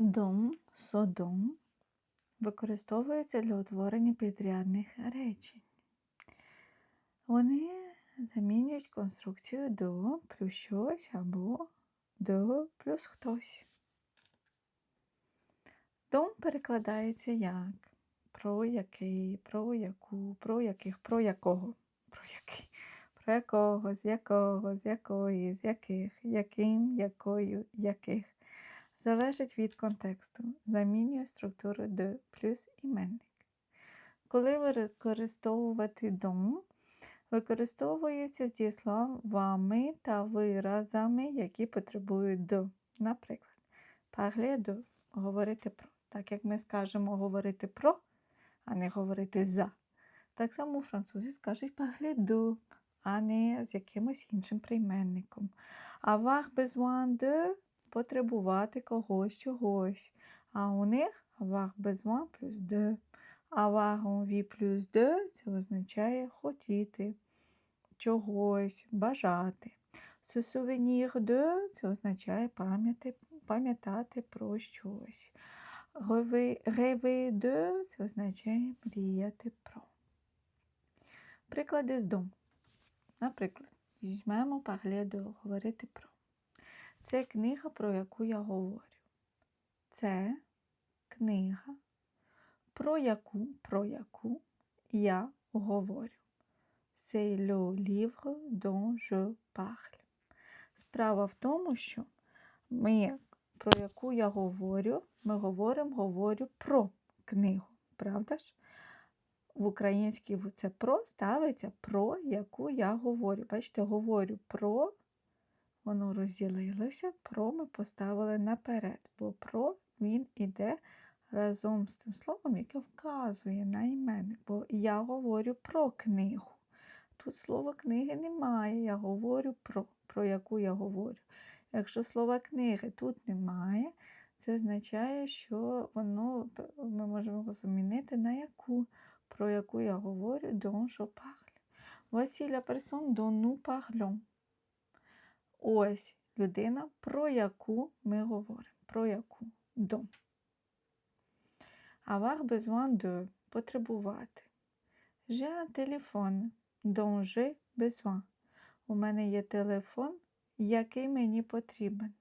Дом, содом використовуються для утворення підрядних речень. Вони замінюють конструкцію до плюс щось або до плюс хтось. Дом перекладається як про який, про яку, про яких, про якого, про який, про якого, з якого, з якої, з яких, яким, якою, яких. Залежить від контексту. Замінює структуру de плюс іменник. Коли використовувати дом, використовується з дієсловами та виразами, які потребують до. Наприклад, parler de – говорити про. Так як ми скажемо говорити про, а не говорити за. Так само французи скажуть parler а не з якимось іншим прийменником. Avoir besoin de – потребувати когось чогось. А у них avoir besoin плюс de. Avoir envie плюс de – це означає хотіти чогось, бажати. Se de – це означає пам'ятати, про щось. Rêver de – це означає мріяти про. Приклади з дом. Наприклад, візьмемо parler de – говорити про. Це книга, про яку я говорю. Це книга, про яку, про яку я говорю. C'est le livre dont je parle. Справа в тому, що ми, про яку я говорю, ми говоримо, говорю про книгу, правда ж? В українській це про ставиться про яку я говорю. Бачите, говорю про, воно розділилося, про ми поставили наперед, бо про він іде разом з тим словом, яке вказує на іменник, бо я говорю про книгу. Тут слова книги немає, я говорю про, про яку я говорю. Якщо слова книги тут немає, це означає, що воно, ми можемо його замінити на яку, про яку я говорю, dont je parle. Voici la personne. Ось людина, про яку ми говоримо. Про яку? Dont. Avoir besoin de потребувати. J'ai un téléphone dont. У мене є телефон, який мені потрібен.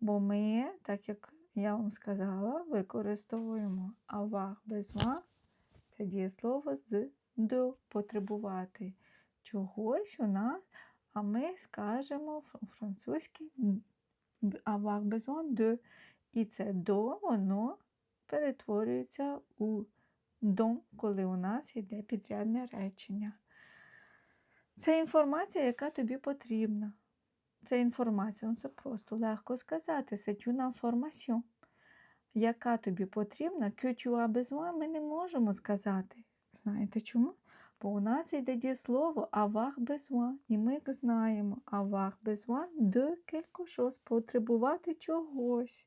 Бо ми, так як я вам сказала, використовуємо avoir besoin. Це дієслово з до потребувати чогось у нас, а ми скажемо французький avoir besoin de. І це до, воно перетворюється у дом, коли у нас йде підрядне речення. Це інформація, яка тобі потрібна. Це інформація, ну це просто легко сказати. C'est une information. Яка тобі потрібна, que tu as besoin, ми не можемо сказати. Знаєте чому? Бо у нас йде дієслово avoir besoin. І ми знаємо avoir besoin de quelque chose, потребувати чогось.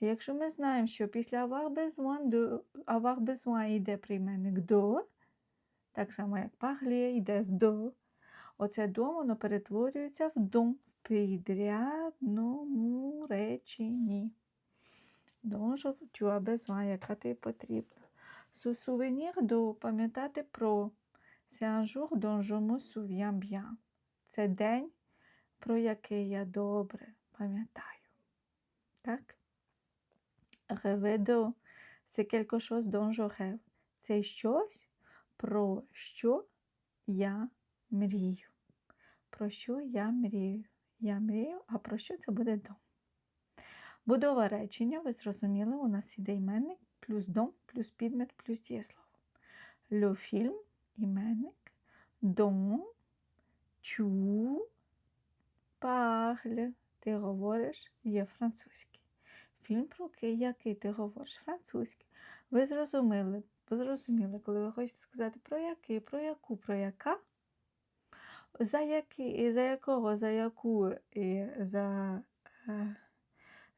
Якщо ми знаємо, що після avoir besoin, de, avoir besoin йде прийменник до, так само як parler йде з до, оце до воно перетворюється в дом в підрядному реченні. Tu as besoin, яка тобі потрібна. Souvenir до пам'ятати про. C'est un jour dont je me souviens bien. Це день, про який я добре пам'ятаю. Так? Rêver de – c'est quelque chose dont je rêve. Це щось, про що я мрію. Про що я мрію? Я мрію, а про що це буде дом? Будова речення, ви зрозуміли, у нас іде іменник, плюс дом, плюс підмет, плюс дієслово. Film – іменник, dont tu parles – ти говориш, є французький. Фільм, про який ти говориш, французький. Ви зрозуміли, ви зрозуміли, коли ви хочете сказати про який, про яку, про яка, за який, за якого, за яку, і за,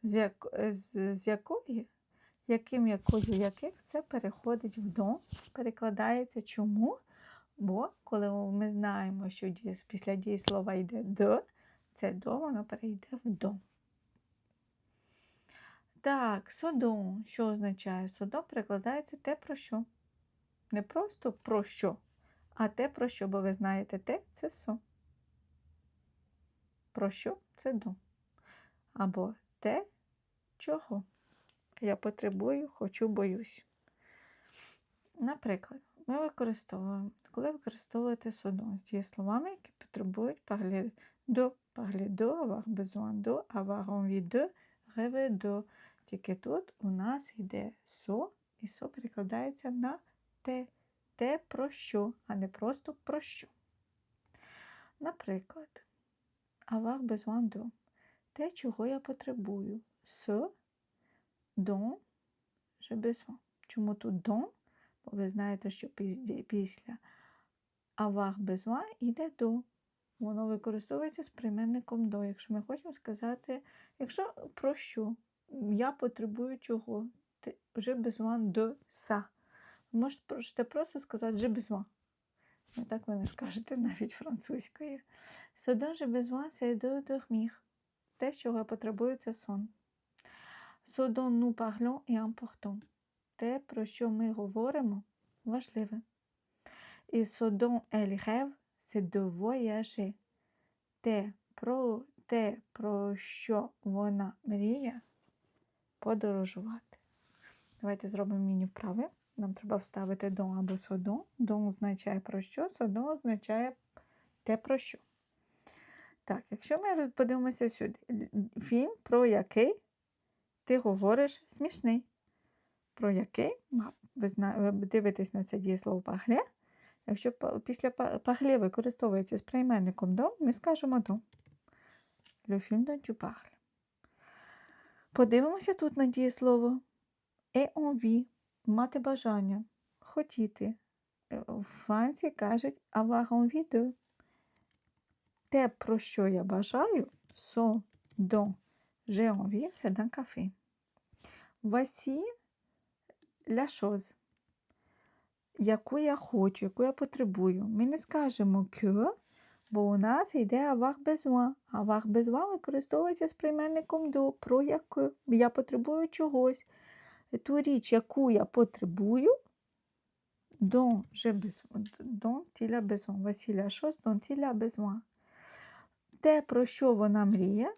з, як, з, з якої, яким, якою, яких, це переходить в дом, перекладається. Чому? Бо коли ми знаємо, що після дієслова йде до, це до, воно перейде в дом. Так, содом. Що означає? Содом перекладається те про що. Не просто про що, а те про що, бо ви знаєте, те це со. Про що це до. Або те, чого. Я потребую, хочу, боюсь. Наприклад, ми використовуємо, коли використовуєте содом з дієсловами, які потребують parler de, avoir besoin de, avoir envie de, rêver. Тільки тут у нас йде со, і со перекладається на те, те про що, а не просто про що. Наприклад, avoir besoin de те, чого я потребую. Ce dont j'ai besoin. Чому тут dont? Ви знаєте, що після avoir besoin йде до. Воно використовується з прийменником до. Якщо ми хочемо сказати, якщо про що? Я потребую чого? J'ai besoin de ça. Ви можете просто сказати j'ai besoin. Ну, так ви не скажете навіть французькою. J'ai besoin, c'est de dormir. Те, чого я потребую, це сон. Dont nous parlons est important. Те, про що ми говоримо, важливе. І rêve, c'est de voyager. Те, про те, про що вона мріє, подорожувати. Давайте зробимо міні-вправи. Нам треба вставити до або содон. Дон означає про що, содон означає те про що. Так, якщо ми подивимося сюди, фільм, про який ти говориш смішний. Про який ви, дивитесь на це дієслово пагле. Якщо після па- пагле використовується з прийменником до, ми скажемо до. Le film dont. Подивимося тут на дієслово envie – мати бажання, хотіти. Е, У Франції кажуть avoir envie. Те, про що я бажаю, so dont j'ai envie, café. Voici la chose, яку я хочу, яку я потребую. Ми не скажемо que, бо у нас йде avoir besoin. Avoir besoin використовується з прийменником до, про яку я потребую чогось. Ту річ, яку я потребую, dont j'ai besoin, dont il a besoin. Voici la chose. Те, про що вона мріє,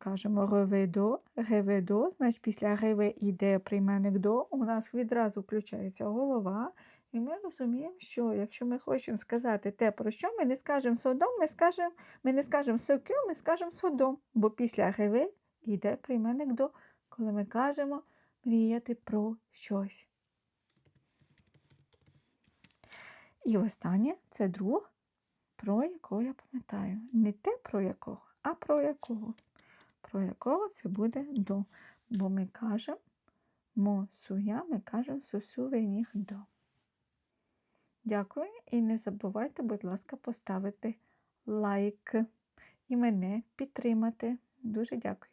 кажемо реведо, реведо, значить після реве йде прийменник до, у нас відразу включається голова, і ми розуміємо, що якщо ми хочемо сказати те, про що, ми не скажемо содом, ми, скажемо, ми не скажемо сокю, ми скажемо содом, бо після реве йде прийменник до, коли ми кажемо мріяти про щось. І останнє це друг, про якого я пам'ятаю. Не те, про якого, а про якого. Про якого це буде до. Бо ми кажемо мо суя, ми кажемо сусувеніх до. Дякую і не забувайте, будь ласка, поставити лайк і мене підтримати. Дуже дякую.